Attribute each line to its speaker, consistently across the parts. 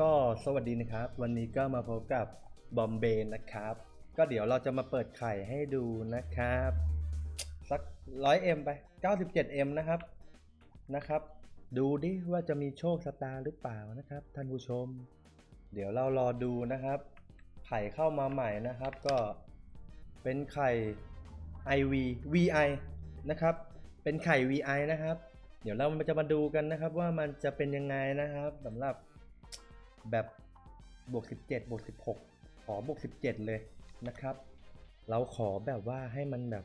Speaker 1: ก็สวัสดีนะครับ วันนี้ก็มาพบกับบอมเบย์นะครับ ก็เดี๋ยวเราจะมาเปิดไข่ให้ดูนะครับ สัก 100M ไป 97M นะครับนะครับ ดูดิว่าจะมีโชคสตาร์หรือเปล่านะครับ ท่านผู้ชม เดี๋ยวเรารอดูนะครับ ไข่เข้ามาใหม่นะครับ ก็เป็นไข่ IV VI นะครับ เป็นไข่ VI นะครับ เดี๋ยวเราจะมาดูกันนะครับว่ามันจะเป็นยังไงนะครับสำหรับ แบบบวก 17 บวก 16 ขอบวก 17 เลยนะครับ เราขอแบบว่าให้มันแบบ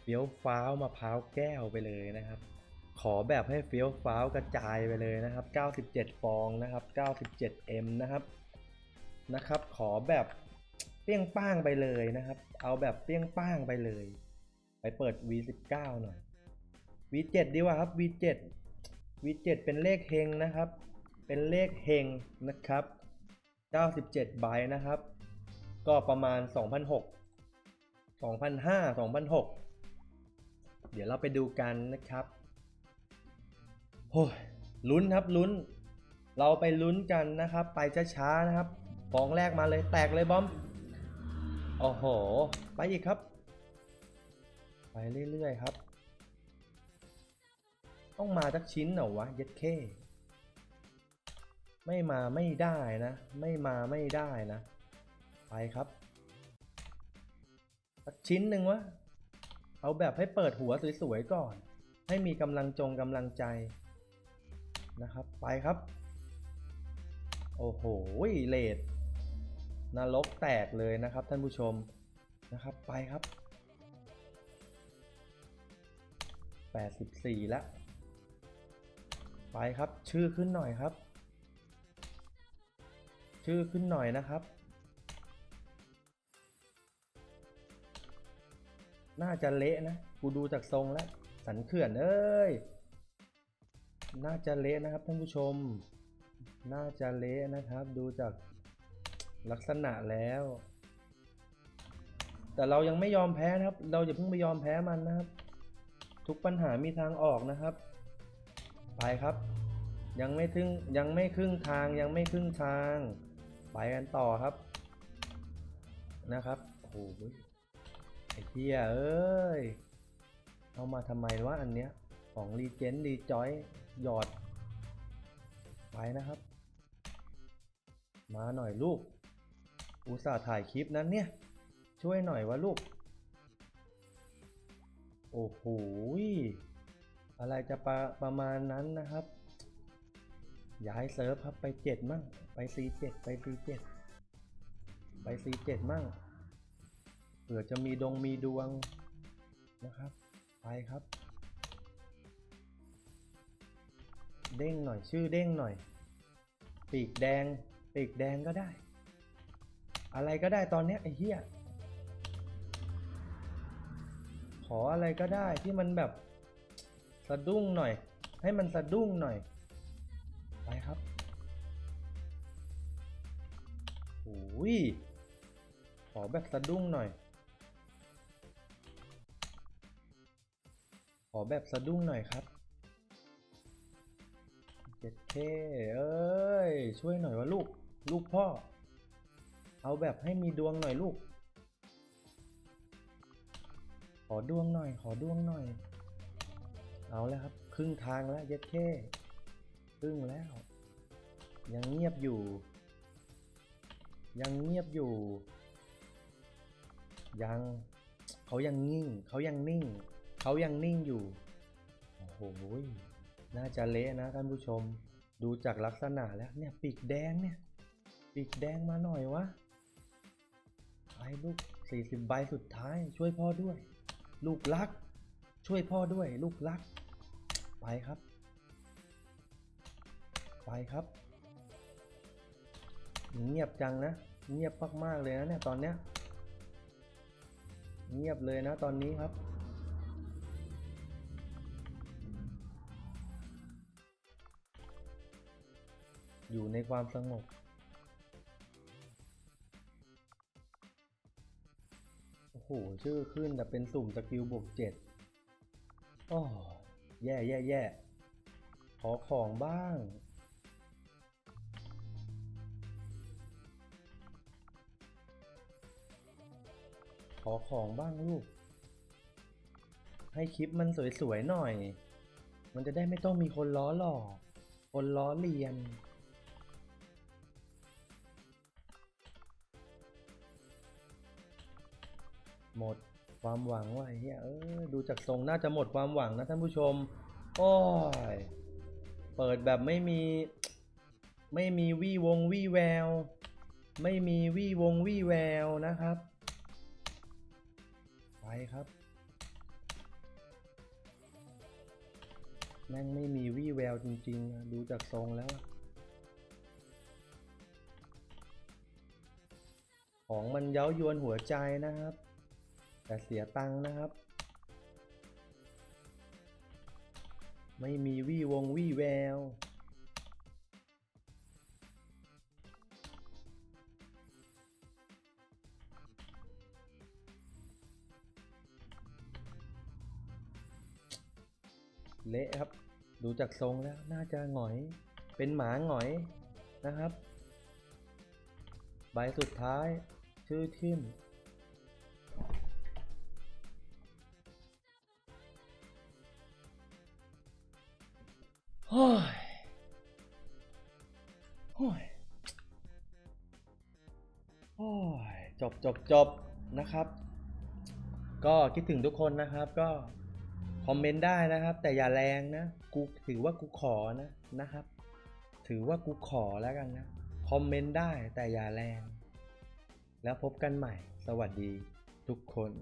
Speaker 1: เฟี้ยวฟ้าวมะพร้าวแก้วไปเลยนะครับ ขอแบบให้เฟี้ยวฟ้าวกระจายไปเลยนะครับ 97 ฟองนะครับ 97M นะครับนะครับ ขอแบบเปี้ยงป้างไปเลยนะครับ เอาแบบเปี้ยงป้างไปเลย ไปเปิด V19 หน่อย V7 ดีกว่าครับ V7 V7 เป็นเลขเฮงนะครับ เป็นเลขเฮงนะครับ 97 ใบนะครับ ก็ประมาณ 2,006 2,005 2,006 เดี๋ยวเราไปดูกันนะครับโอ้ยลุ้นครับลุ้น เราไปลุ้นกันนะครับ ไปช้าๆนะครับฟองแรกมาเลยแตกเลยบอม โอ้โห ไปอีกครับ ไปเรื่อยๆครับ ต้องมาสักชิ้นเหรอวะ เย็ดเค ไม่มาไม่ได้นะ ไม่มาไม่ได้นะ ไปครับสักชิ้นหนึ่งวะ เอาแบบให้เปิดหัวสวยๆก่อน ให้มีกำลังจงกำลังใจนะครับ ไปครับ โอ้โหเลดนรกแตกเลยนะครับท่านผู้ชมนะครับ ไปครับ 84 แล้ว ไปครับ ชื่อขึ้นหน่อยครับ ชื่อขึ้นหน่อยนะครับ น่าจะเละนะ กูดูจากทรงแล้ว สันเขื่อนเอ้ย น่าจะเละนะครับท่านผู้ชม น่าจะเละนะครับ ดูจากลักษณะแล้ว แต่เรายังไม่ยอมแพ้นะครับ เราอย่าเพิ่งไปยอมแพ้มันนะครับ ทุกปัญหามีทางออกนะครับ ไปครับยังไม่ถึงยังไม่ครึ่งทางยังไม่ครึ่งทาง ไปกันต่อครับ นะครับโอ้โหไอ้เหี้ยเอ้ย เอามาทำไมวะอันเนี้ย ของรีเจนรีจอยหยอด ไปนะครับ มาหน่อยลูก อุตส่าห์ถ่ายคลิปนั้นเนี่ย ช่วยหน่อยวะลูก โอ้โหอะไรจะประประมาณนั้นนะครับ ย้ายเซิร์ฟครับไปเจ็ดมั่งไป C7 ไป C7 ไป C7 มั่งเผื่อจะมีดงมีดวงนะครับ ไปครับ เด้งหน่อยชื่อเด้งหน่อย ปีกแดง ปีกแดงก็ได้ อะไรก็ได้ตอนนี้ไอ้เหี้ยขออะไรก็ได้ที่มันแบบ สะดุ้งหน่อย ให้มันสะดุ้งหน่อย ไปครับโอ้ยขอแบบสะดุ้งหน่อย ขอแบบสะดุ้งหน่อยครับเจ็ดเคเอ้ย ช่วยหน่อยวะลูก ลูกพ่อ เอาแบบให้มีดวงหน่อยลูก ขอดวงหน่อย ขอดวงหน่อย เอาแล้วครับ ครึ่งทางแล้วเย็ดแค่ ครึ่งแล้ว ยังเงียบอยู่ ยังเงียบอยู่ ยังเขายังนิ่งเขายังนิ่งเขายังนิ่งอยู่ โอ้โหน่าจะเละนะท่านผู้ชม ดูจากลักษณะแล้วเนี่ยปีกแดงเนี่ยปีกแดงมาหน่อยวะไปลูก 40 ใบสุดท้าย ช่วยพ่อด้วย ลูกรัก ช่วยพ่อด้วย ลูกรัก ไปครับ ไปครับ เงียบจังนะ เงียบมากๆเลยนะเนี่ยตอนเนี้ย เงียบเลยนะตอนนี้ครับอยู่ในความสงบ โอ้โห ชื่อขึ้นแต่เป็นสุ่มสกิลบวกเจ็ดโอ้แย่แย่แย่ขอของบ้าง อของบ้างลูก ให้คลิปมันสวยๆหน่อย มันจะได้ไม่ต้องมีคนล้อหลอก คนล้อเลียน หมดความหวังว่ะไอ้เฮียเออดูจากทรงน่าจะหมดความหวังนะท่านผู้ชม โอ้ย เปิดแบบไม่มี ไม่มีวี่วงวี่แวว ไม่มีวี่วงวี่แววนะครับ ไปครับ แม่งไม่มีวี่แววจริงๆ ดูจากทรงแล้ว ของมันเย้ายวนหัวใจนะครับ แต่เสียตังค์นะครับ ไม่มีวี่วงวี่แวว เละครับ ดูจากทรงแล้วน่าจะหงอย เป็นหมาหงอยนะครับ ใบสุดท้ายชื่อทิมโอ้ยโอ้ยโอ้ยจบจบจบนะครับ ก็คิดถึงทุกคนนะครับก็ คอมเมนต์ได้นะครับ แต่อย่าแรงนะ กูถือว่ากูขอนะนะครับ ถือว่ากูขอแล้วกันนะ คอมเมนต์ได้แต่อย่าแรง แล้วพบกันใหม่ สวัสดีทุกคน